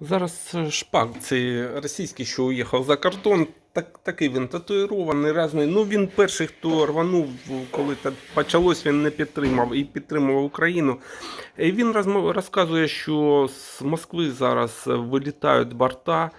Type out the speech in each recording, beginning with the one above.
Зараз е, шпак, цей російський, що уїхав за кордон, так, такий він татуїрований, разний. Ну він перший, хто рванув, коли так почалось, він не підтримав і підтримував Україну. І він розказує, що з Москви зараз вилітають борта.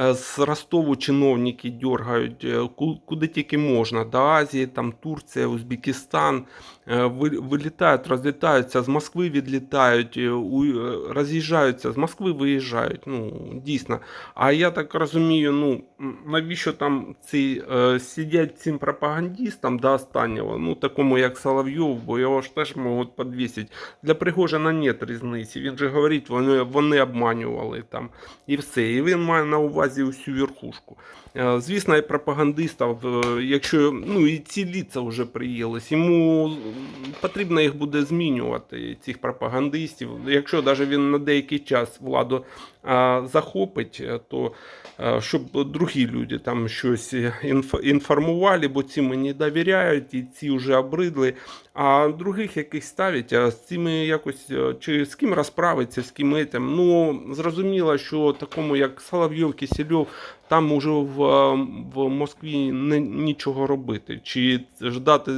е, З Ростову чиновники дергають е, ку- куди тільки можна. До Азії, там Турція, Узбекистан. Е, ви- Вилітають, розлітаються, з Москви відлітають, е, е, роз'їжджаються, з Москви виїжджають. Ну, дійсно. А я так розумію, ну навіщо там ці сидять цим пропагандистам до останнього, ну такому як Соловйов, бо його ж теж можуть підвісити. Для Пригожина нет різниці. Він же говорить, вони, вони обманювали там і все. І він має на увазі усю верхушку. Звісно, і пропагандистів, якщо ну і ці ліца вже приїлись, йому потрібно їх буде змінювати, цих пропагандистів. Якщо навіть він на деякий час владу захопить, е, то е, щоб другі люди там щось інформували, бо ці мені довіряють, і ці вже обридли. А других яких ставить, а з цими якось е, чи з ким розправиться, з ким етим. Ну зрозуміло, що такому як Соловйов, Кисельов, там уже в, е, в Москві не, нічого робити. Чи ждати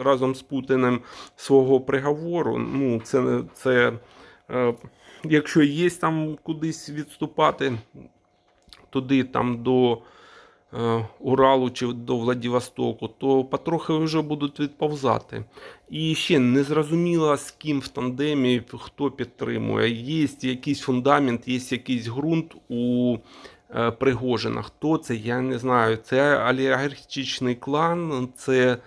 разом з Путіним свого приговору, ну це, це е, якщо є там кудись відступати, туди там до е, Уралу чи до Владивостоку, то потрохи вже будуть відповзати. І ще не зрозуміло, з ким в тандемі хто підтримує. Є якийсь фундамент, є якийсь ґрунт у е, Пригожина. Хто це? Я не знаю. Це олігархічний клан, це е,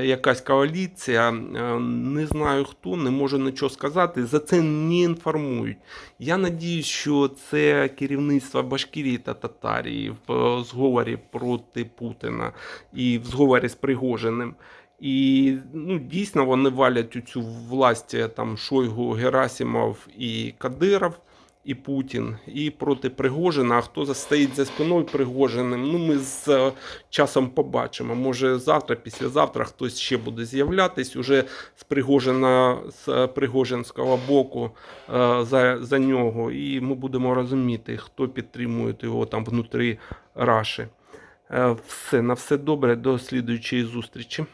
якась коаліція. Е, Не знаю хто, не можу нічого сказати. За це не інформують. Я надіюсь, що це керівництво Башкірії та Татарії в е, зговорі проти Путіна і в зговорі з Пригожиним. І ну, дійсно вони валять у цю власть е, там Шойгу, Герасимов і Кадиров, і Путін, і проти Пригожина. А хто стоїть за спиною Пригожиним? Ну, ми з е, часом побачимо. Може, завтра, післязавтра хтось ще буде з'являтись уже з Пригожина, з е, Пригожинського боку е, за, за нього. І ми будемо розуміти, хто підтримує його там внутрі Раші. Все, на все добре, до слідуючої зустрічі.